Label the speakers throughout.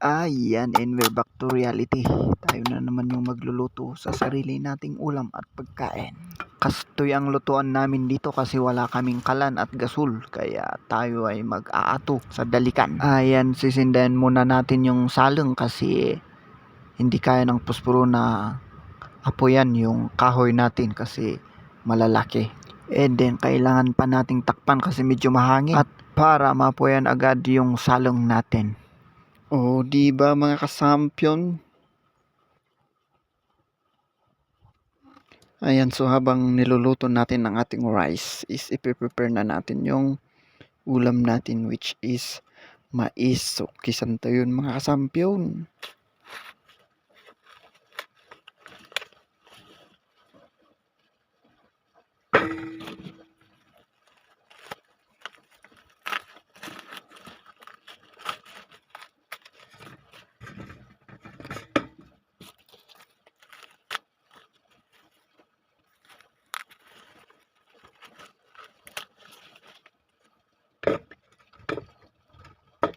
Speaker 1: Ayan, and we're back to reality. Tayo na naman yung magluluto sa sarili nating ulam at pagkain. Kastoy ang lutuan namin dito kasi wala kaming kalan at gasol. Kaya tayo ay mag-aato sa dalikan. Ayan, sisindahan muna natin yung salong kasi hindi kaya ng puspuro na apoyan yung kahoy natin kasi malalaki. And then, kailangan pa nating takpan kasi medyo mahangin. At para mapoyan agad yung salong natin. Oh, di ba mga kasampyon? Ayan, so habang niluluto natin ang ating rice, is ipiprepare na natin yung ulam natin which is mais. So, kisanta yun mga kasampyon.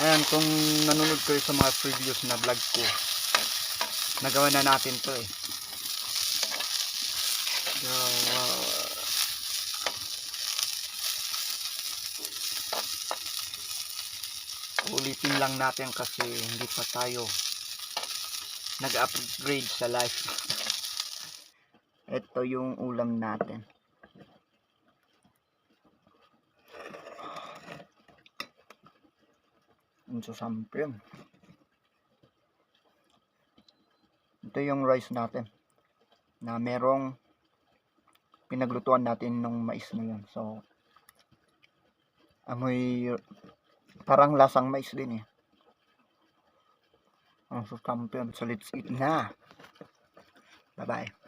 Speaker 1: Ayan, kung nanonood kayo sa mga previous na vlog ko, nagawa na natin to eh. Gawa. Ulitin lang natin kasi hindi pa tayo nag-upgrade sa life. Ito yung ulam natin. Ang sasampin. Ito yung rice natin. Na merong pinaglutuan natin nung mais na yun. So, amoy parang lasang mais din eh. Ang sasampin. So, let's eat na. Bye-bye.